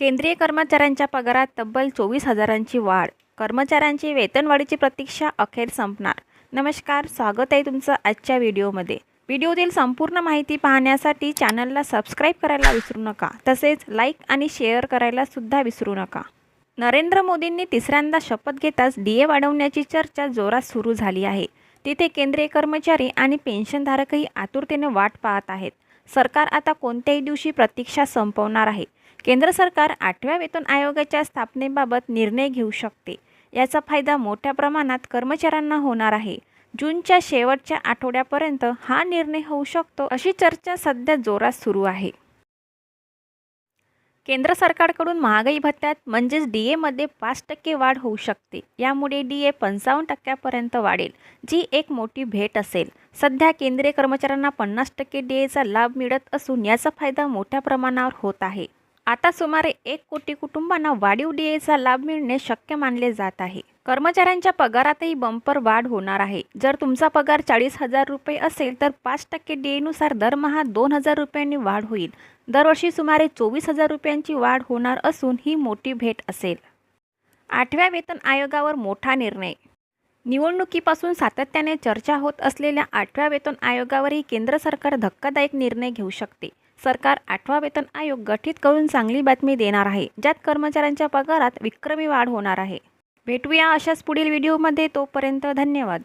केंद्रीय कर्मचाऱ्यांच्या पगारात तब्बल चोवीस हजारांची वाढ. कर्मचाऱ्यांची वेतनवाढीची प्रतीक्षा अखेर संपणार. नमस्कार स्वागत आहे तुमचं आजच्या व्हिडिओमध्ये. व्हिडिओतील संपूर्ण माहिती पाहण्यासाठी चॅनलला सबस्क्राईब करायला विसरू नका. तसेच लाईक आणि शेअर करायला सुद्धा विसरू नका. नरेंद्र मोदींनी तिसऱ्यांदा शपथ घेताच डी ए वाढवण्याची चर्चा जोरात सुरू झाली आहे. तिथे केंद्रीय कर्मचारी आणि पेन्शनधारकही आतुरतेने वाट पाहत आहेत. सरकार आता कोणत्याही दिवशी प्रतीक्षा संपवणार आहे. केंद्र सरकार आठव्या वेतन आयोगाच्या स्थापनेबाबत निर्णय घेऊ शकते. याचा फायदा मोठ्या प्रमाणात कर्मचाऱ्यांना होणार आहे. जूनच्या शेवटच्या आठवड्यापर्यंत हा निर्णय होऊ शकतो अशी चर्चा सध्या जोरात सुरू आहे. केंद्र सरकारकडून महागाई भत्त्यात म्हणजेच डी एमध्ये पाच टक्के वाढ होऊ शकते. यामुळे डी ए पंचावन्न टक्क्यापर्यंत वाढेल जी एक मोठी भेट असेल. सध्या केंद्रीय कर्मचाऱ्यांना पन्नास टक्के डी एचा लाभ मिळत असून याचा फायदा मोठ्या प्रमाणावर होत आहे. आता सुमारे एक कोटी कुटुंबांना वाढीव डी एचा लाभ मिळणे शक्य मानले जात आहे. कर्मचाऱ्यांच्या पगारातही बंपर वाढ होणार आहे. जर तुमचा पगार चाळीस हजार रुपये असेल तर पाच टक्के डीएनुसार दरमहा दोन हजार रुपयांनी वाढ होईल. दरवर्षी सुमारे चोवीस हजार रुपयांची वाढ होणार असून ही मोठी भेट असेल. आठव्या वेतन आयोगावर मोठा निर्णय. निवडणुकीपासून सातत्याने चर्चा होत असलेल्या आठव्या वेतन आयोगावरही केंद्र सरकार धक्कादायक निर्णय घेऊ शकते. सरकार आठवा वेतन आयोग गठीत करून चांगली बातमी देणार आहे ज्यात कर्मचाऱ्यांच्या पगारात विक्रमी वाढ होणार आहे. भेटूया अशाच पुढील व्हिडिओमध्ये. तोपर्यंत धन्यवाद.